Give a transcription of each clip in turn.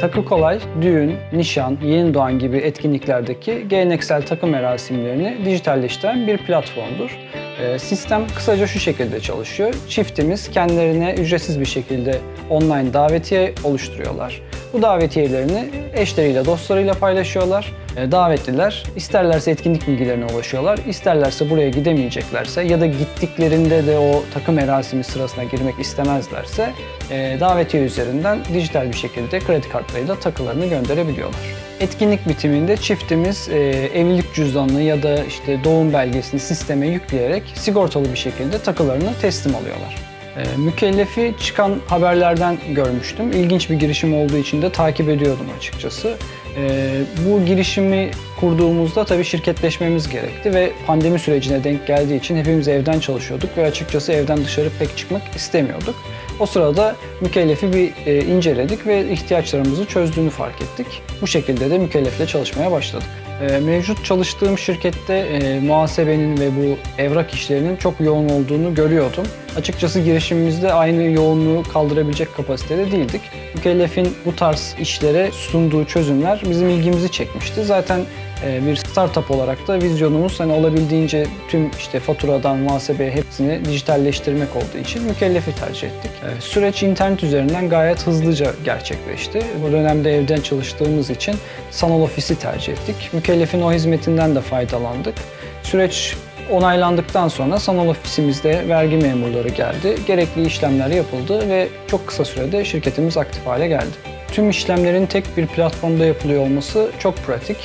Takı Kolay, düğün, nişan, yeni doğan gibi etkinliklerdeki geleneksel takı merasimlerini dijitalleştiren bir platformdur. Ee, Sistem kısaca şu şekilde çalışıyor. Çiftimiz kendilerine ücretsiz bir şekilde online davetiye oluşturuyorlar. Bu davetiyelerini eşleriyle, dostlarıyla paylaşıyorlar. Ee, Davetliler isterlerse etkinlik bilgilerine ulaşıyorlar, isterlerse buraya gidemeyeceklerse ya da gittiklerinde de o takım merasimi sırasına girmek istemezlerse e, davetiye üzerinden dijital bir şekilde kredi kartlarıyla takılarını gönderebiliyorlar. Etkinlik bitiminde çiftimiz e, evlilik cüzdanını ya da işte doğum belgesini sisteme yükleyerek sigortalı bir şekilde takılarını teslim alıyorlar. E, mükellefi çıkan haberlerden görmüştüm. İlginç bir girişim olduğu için de takip ediyordum açıkçası. E, bu girişimi kurduğumuzda tabii şirketleşmemiz gerekti ve pandemi sürecine denk geldiği için hepimiz evden çalışıyorduk ve açıkçası evden dışarı pek çıkmak istemiyorduk. O sırada mükellefi bir e, inceledik ve ihtiyaçlarımızı çözdüğünü fark ettik. Bu şekilde de mükellefle çalışmaya başladık. E, mevcut çalıştığım şirkette e, muhasebenin ve bu evrak işlerinin çok yoğun olduğunu görüyordum. Açıkçası girişimimizde aynı yoğunluğu kaldırabilecek kapasitede değildik. Mükellefin bu tarz işlere sunduğu çözümler bizim ilgimizi çekmişti. Zaten e, bir startup olarak da vizyonumuz hani olabildiğince tüm işte faturadan muhasebeye hepsini dijitalleştirmek olduğu için mükellefi tercih ettik. E, Süreç internet üzerinden gayet hızlıca gerçekleşti. Bu dönemde evden çalıştığımız için sanal ofisi tercih ettik. Mükellefin o hizmetinden de faydalandık. Süreç onaylandıktan sonra sanal ofisimizde vergi memurları geldi. Gerekli işlemler yapıldı ve çok kısa sürede şirketimiz aktif hale geldi. Tüm işlemlerin tek bir platformda yapılıyor olması çok pratik.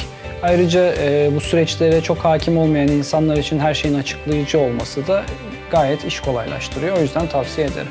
Ayrıca e, bu süreçlere çok hakim olmayan insanlar için her şeyin açıklayıcı olması da gayet iş kolaylaştırıyor. O yüzden tavsiye ederim.